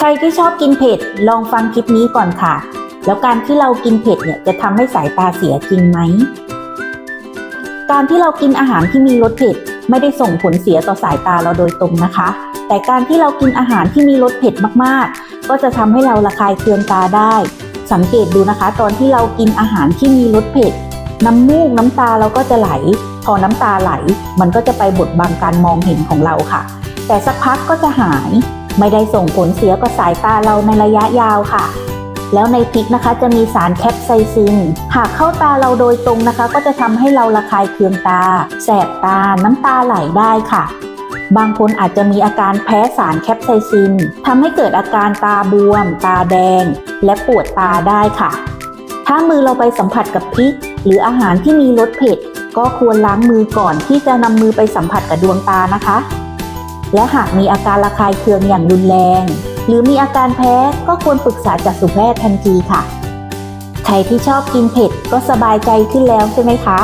ใครที่ชอบกินเผ็ดลองฟังคลิปนี้ก่อนค่ะ แล้วการที่เรากินเผ็ดเนี่ยจะทำให้สายตาเสียจริงไหม การที่เรากินอาหารที่มีรสเผ็ดไม่ได้ส่งผลเสียต่อสายตาเราโดยตรงนะคะ แต่การที่เรากินอาหารที่มีรสเผ็ดมากๆ ก็จะทำให้เราระคายเคืองตาได้ สังเกตดูนะคะ ตอนที่เรากินอาหารที่มีรสเผ็ดน้ำมูกน้ำตาเราก็จะไหล พอน้ำตาไหล มันก็จะไปบดบังการมองเห็นของเราค่ะ แต่สักพักก็จะหาย ไม่ได้ส่งผลเสียกับสายตาเราในระยะยาวค่ะ แล้วในพริกนะคะจะมีสารแคปไซซิน หากเข้าตาเราโดยตรงนะคะ ก็จะทำให้เราระคายเคืองตา แสบตา น้ำตาไหลได้ค่ะบางคนอาจจะมีอาการแพ้สารแคปไซซินทำให้เกิดอาการตาบวม ตาแดง และปวดตาได้ค่ะ ถ้ามือเราไปสัมผัสกับพริก หรืออาหารที่มีรสเผ็ด ก็ควรล้างมือก่อนที่จะนำมือไปสัมผัสกับดวงตานะคะ และหากมีอาการระคายเคืองอย่างรุนแรง หรือมีอาการแพ้ก็ควรปรึกษาจักษุแพทย์ทันทีค่ะ ใครที่ชอบกินเผ็ดก็สบายใจขึ้นแล้วใช่ไหมคะ